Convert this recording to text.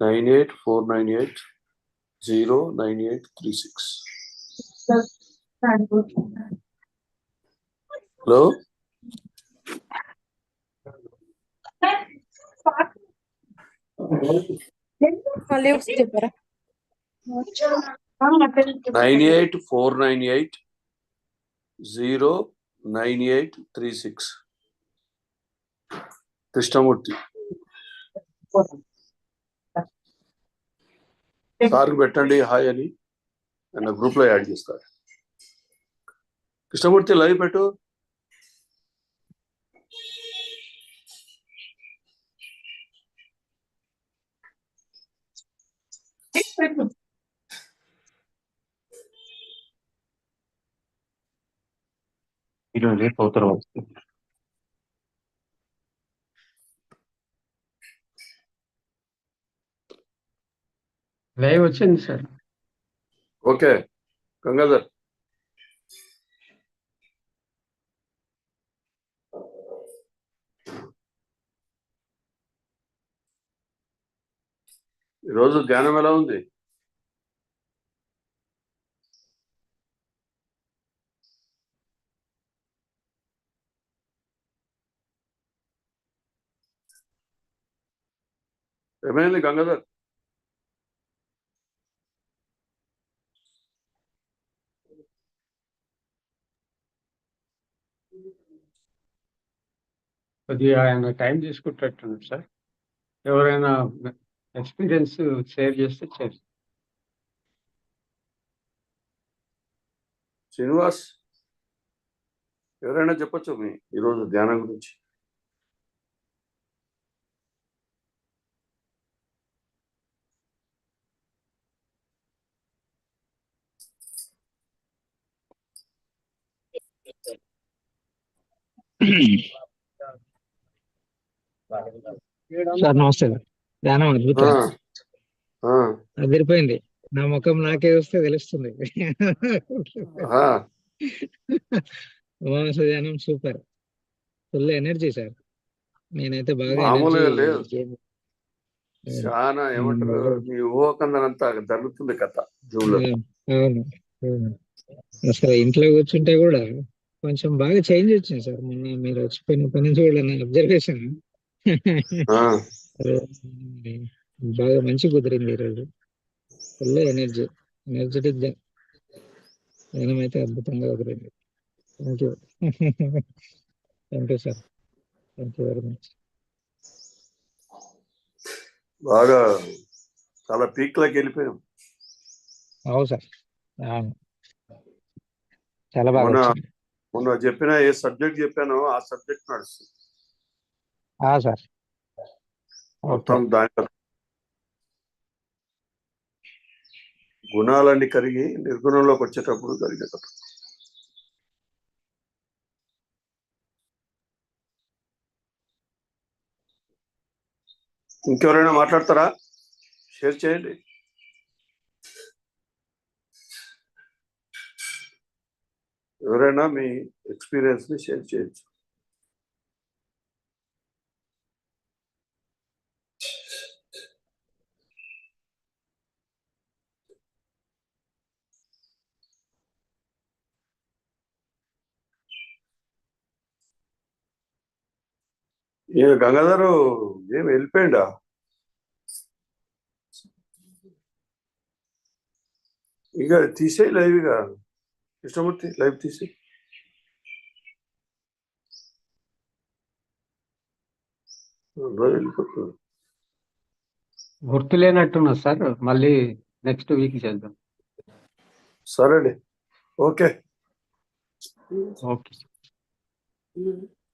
nine eight four nine eight zero nine eight three six. Hello. Nine eight four nine eight zero nine eight three six. Krishnamurti. సార్కి పెట్టండి hi అని నా గ్రూప్లో add చేస్తారు. Krishnamurthy live పెట్టు. ఈరోజు రేపు అవుతారు. వస్తుంది లైవ్ వచ్చింది సార్. ఓకే. గంగాధర్. ఈరోజు ధ్యానం ఎలా ఉంది? ఏమైంది గంగాధర్? కొద్దిగా ఆయన టైం తీసుకుంటున్నాడు సార్. ఎవరైనా ఎక్స్పీరియన్స్ షేర్ చేస్తే చేస్తారు శ్రీనివాస్ ఎవరైనా చెప్పొచ్చు మీ ఈరోజు ధ్యానం గురించి? సార్ నమస్తే ధ్యానం అద్భుతం ఆ, ఆ, అదిరిపోయింది. నా ముఖం నాకే వస్తే తెలుస్తుంది. ధ్యానం సూపర్. Full energy sir. నేనైతే బాగా చాలా ఏమంటారు? మీ ఊహకందనంతా జరుగుతుంది కథ అవును. అసలు ఇంట్లో కూర్చుంటే కూడా కొంచెం బాగా చేంజ్ వచ్చింది సార్. మొన్న మీరు వచ్చిపోయినప్పటి నుంచి కూడా నా అబ్జర్వేషన్ బాగా మంచి కుదిరింది ఈరోజు. Full energy. ఎనర్జెటిక్ ధ్యానం అయితే అద్భుతంగా కుదిరింది. Thank you. Thank you sir. Thank you very much. బాగా చాలా పీక్లోకి వెళ్ళిపోయాం. అవు సార్. చాలా బాగా మొన్న చెప్పిన ఏ సబ్జెక్ట్ చెప్పానో ఆ సబ్జెక్ట్ నడుస్తుంది. ఆ సార్ ఓకే మొత్తం దాని గుణాలన్నీ కరిగి నిర్గుణంలోకి వచ్చేటప్పుడు కథ ఇంకెవరైనా మాట్లాడతారా? షేర్ చేయండి. ఎవరైనా మీ ఎక్స్పీరియన్స్ని షేర్ చేయొచ్చు. ఈయన గంగాధరు ఏం వెళ్ళిపోయిండా? ఇక తీసేయి లైవ్ ఇక. కృష్ణమూర్తి లైవ్ తీసి వెళ్ళిపోతుంది గుర్తు లేనట్టున్నారు సార్ మళ్ళీ నెక్స్ట్ వీక్ చేద్దాం. సరే ఓకే. ఓకే